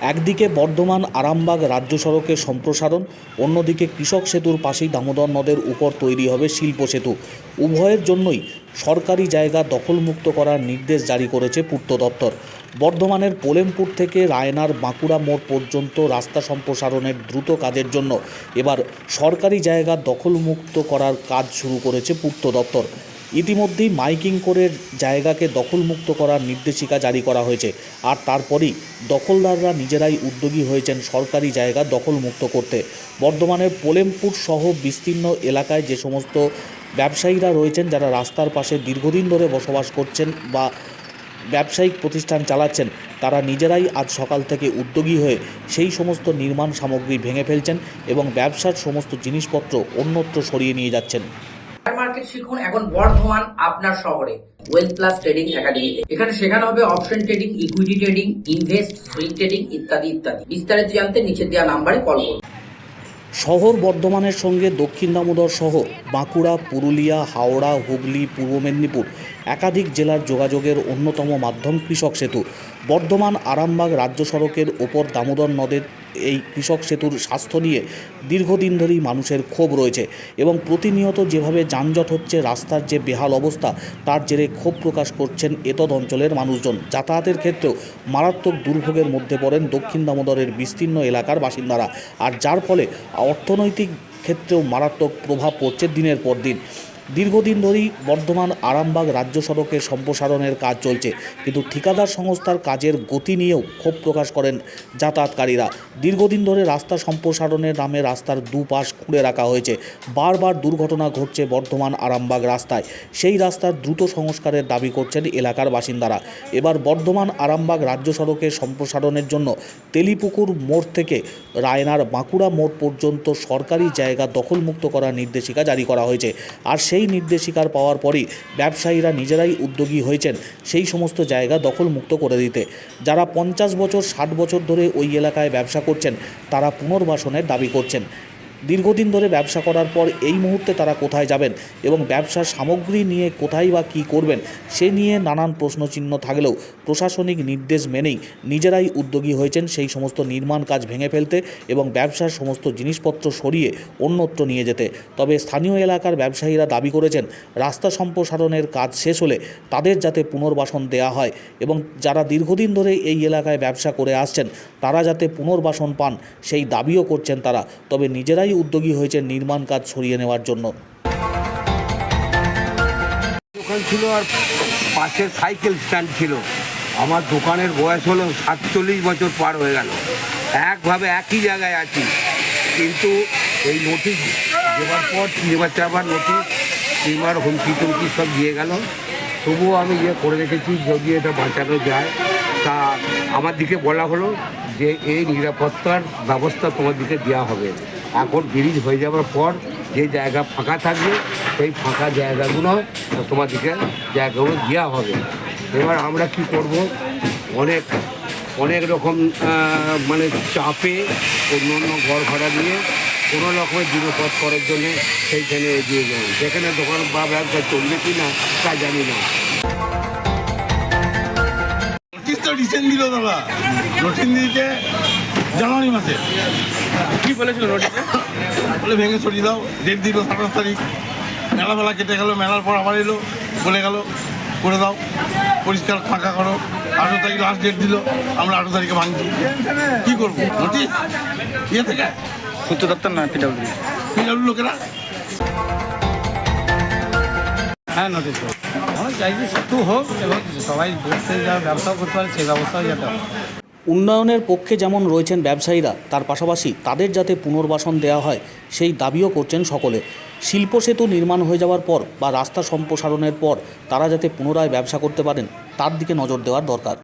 একদিকে বর্ধমান, আরামবাগ রাজ্য সড়কের সম্প্রসারণ, অন্যদিকে কৃষক সেতুর পাশেই দামোদর নদের উপর তৈরি হবে শিল্প সেতু। উভয়ের জন্যই সরকারি জায়গা দখলমুক্ত করার নির্দেশ জারি করেছে পূর্ত দপ্তর। বর্ধমানের পোলেমপুর থেকে রায়নার বাঁকুড়া মোড় পর্যন্ত রাস্তা সম্প্রসারণের দ্রুত কাজের জন্য এবার সরকারি জায়গা দখলমুক্ত করার কাজ শুরু করেছে পূর্ত দপ্তর। ইতিমধ্যেই মাইকিং করে জায়গাকে দখলমুক্ত করার নির্দেশিকা জারি করা হয়েছে। আর তারপরেই দখলদাররা নিজেরাই উদ্যোগী হয়েছেন সরকারি জায়গা দখলমুক্ত করতে। বর্ধমানের পোলেমপুর সহ বিস্তীর্ণ এলাকায় যে সমস্ত ব্যবসায়ীরা রয়েছেন, যারা রাস্তার পাশে দীর্ঘদিন ধরে বসবাস করছেন বা ব্যবসায়িক প্রতিষ্ঠান চালাচ্ছেন, তারা নিজেরাই আজ সকাল থেকে উদ্যোগী হয়ে সেই সমস্ত নির্মাণ সামগ্রী ভেঙে ফেলছেন এবং ব্যবসার সমস্ত জিনিসপত্র অন্যত্র সরিয়ে নিয়ে যাচ্ছেন। মার্কেট শিখুন এখন বর্ধমান, আপনার শহরে ওয়েলথ প্লাস ট্রেডিং একাডেমিতে এখানে শেখানো হবে option trading equity trading invest swing trading ইত্যাদি ইত্যাদি। বিস্তারিত জানতে নিচে দেওয়া নাম্বারে কল করুন। শহর বর্ধমানের সঙ্গে দক্ষিণ দামোদর সহ বাঁকুড়া, পুরুলিয়া, হাওড়া, হুগলি, পূর্ব মেদিনীপুর, একাধিক জেলার যোগাযোগের অন্যতম মাধ্যম কৃষক সেতু। বর্ধমান আরামবাগ রাজ্য সড়কের ওপর দামোদর নদের এই কৃষক সেতুর স্বাস্থ্য নিয়ে দীর্ঘদিন ধরেই মানুষের ক্ষোভ রয়েছে এবং প্রতিনিয়ত যেভাবে যানজট হচ্ছে, রাস্তার যে বেহাল অবস্থা, তার জেরে ক্ষোভ প্রকাশ করছেন এতদ অঞ্চলের মানুষজন। যাতায়াতের ক্ষেত্রেও মারাত্মক দুর্ভোগের মধ্যে পড়েন দক্ষিণ দামোদরের বিস্তীর্ণ এলাকার বাসিন্দারা। আর যার ফলে অর্থনৈতিক ক্ষেত্রেও মারাত্মক প্রভাব পড়ছে দিনের পর দিন। দীর্ঘদিন ধরেই বর্ধমান আরামবাগ রাজ্য সড়কের সম্প্রসারণের কাজ চলছে। কিন্তু ঠিকাদার সংস্থার কাজের গতি নিয়েও ক্ষোভ প্রকাশ করেন যাতায়াতকারীরা। দীর্ঘদিন ধরে রাস্তা সম্প্রসারণের নামে রাস্তার দুপাশ খুঁড়ে রাখা হয়েছে। বারবার দুর্ঘটনা ঘটছে বর্ধমান আরামবাগ রাস্তায়। সেই রাস্তার দ্রুত সংস্কারের দাবি করছেন এলাকার বাসিন্দারা। এবার বর্ধমান আরামবাগ রাজ্য সড়কের সম্প্রসারণের জন্য তেলিপুকুর মোড় থেকে রায়নার বাঁকুড়া মোড় পর্যন্ত সরকারি জায়গা দখলমুক্ত করার নির্দেশিকা জারি করা হয়েছে। আর সেই নির্দেশিকার পাওয়ার পরই ব্যবসায়ীরা নিজেরাই উদ্যোগী হয়েছেন সেই সমস্ত জায়গা দখলমুক্ত করে দিতে। যারা পঞ্চাশ বছর, ষাট বছর ধরে ওই এলাকায় ব্যবসা করছেন, তারা পুনর্বাসনের দাবি করছেন। দীর্ঘদিন ধরে ব্যবসা করার পর এই মুহূর্তে তারা কোথায় যাবেন এবং ব্যবসার সামগ্রী নিয়ে কোথায় বা কী করবেন, সে নিয়ে নানান প্রশ্নচিহ্ন থাকলেও প্রশাসনিক নির্দেশ মেনেই নিজেরাই উদ্যোগী হয়েছেন সেই সমস্ত নির্মাণ কাজ ভেঙে ফেলতে এবং ব্যবসার সমস্ত জিনিসপত্র সরিয়ে অন্যত্র নিয়ে যেতে। তবে স্থানীয় এলাকার ব্যবসায়ীরা দাবি করেছেন, রাস্তা সম্প্রসারণের কাজ শেষ হলে তাদের যাতে পুনর্বাসন দেয়া হয় এবং যারা দীর্ঘদিন ধরে এই এলাকায় ব্যবসা করে আসছেন, তারা যাতে পুনর্বাসন পান, সেই দাবিও করছেন তারা। তবে নিজেরাই উদ্যোগী হয়েছে নির্মাণ কাজ সরিয়ে নেওয়ার জন্য। দোকান ছিল আর পাশে সাইকেল স্ট্যান্ড ছিল। আমার দোকানের বয়স হলো সাতচল্লিশ বছর পার হয়ে গেল। একভাবে একই জায়গায় আছি। কিন্তু এই নোটিশ দেওয়ার পর তিনবার চারবার নোটিশ তিনবার হুমকি টুমকি সব দিয়ে গেল। তবুও আমি ইয়ে করে রেখেছি, যদি এটা বাঁচানো যায়, তা আমার দিকে বলা হলো যে এই নিরাপত্তার ব্যবস্থা তোমার দিকে দেওয়া হবে। এখন ব্রিজ হয়ে যাওয়ার পর যে জায়গা ফাঁকা থাকবে, সেই ফাঁকা জায়গাগুলো তোমাদেরকে জায়গাগুলো দেওয়া হবে। এবার আমরা কি করব? অনেক অনেক রকম মানে চাপে অন্য অন্য ঘর ভাড়া নিয়ে কোনো রকমের দিনপথ করার জন্য সেইখানে এগিয়ে যাই যেখানে দোকান বা ব্যবসা চলবে কি না, তা জানি না। রিসেন্ট দিল দাদা নোটিশ দিয়েছে জানুয়ারি মাসে। কি বলেছিল নোটিশে? বলে ভেঙে সরিয়ে দাও ডেট দিল সাতাশ তারিখ। মেলা মেলা কেটে গেল মেলার পর আবার এলো বলে গেল করে দাও পরিষ্কার ফাঁকা করো। আঠেরো তারিখ লাস্ট ডেট দিল আমরা আঠেরো তারিখে ভাঙছি। কী করব? নোটিশ? ইয়ে থেকে? উচ্চ দপ্তর না পিডাব্লিউ পিডাব্লিউ লোকেরা? হ্যাঁ নোটিশ। আমরা চাইছি সেতু হোক এবং সবাই বসে যা ব্যবসা করতে পারে সেই ব্যবস্থাও যাতে হয়। উন্নয়নের পক্ষে যেমন রয়েছেন ব্যবসায়ীরা, তার পাশাপাশি তাদের যাতে পুনর্বাসন দেওয়া হয়, সেই দাবিও করছেন সকলে। শিল্প সেতু নির্মাণ হয়ে যাওয়ার পর বা রাস্তা সম্প্রসারণের পর তারা যাতে পুনরায় ব্যবসা করতে পারেন, তার দিকে নজর দেওয়ার দরকার।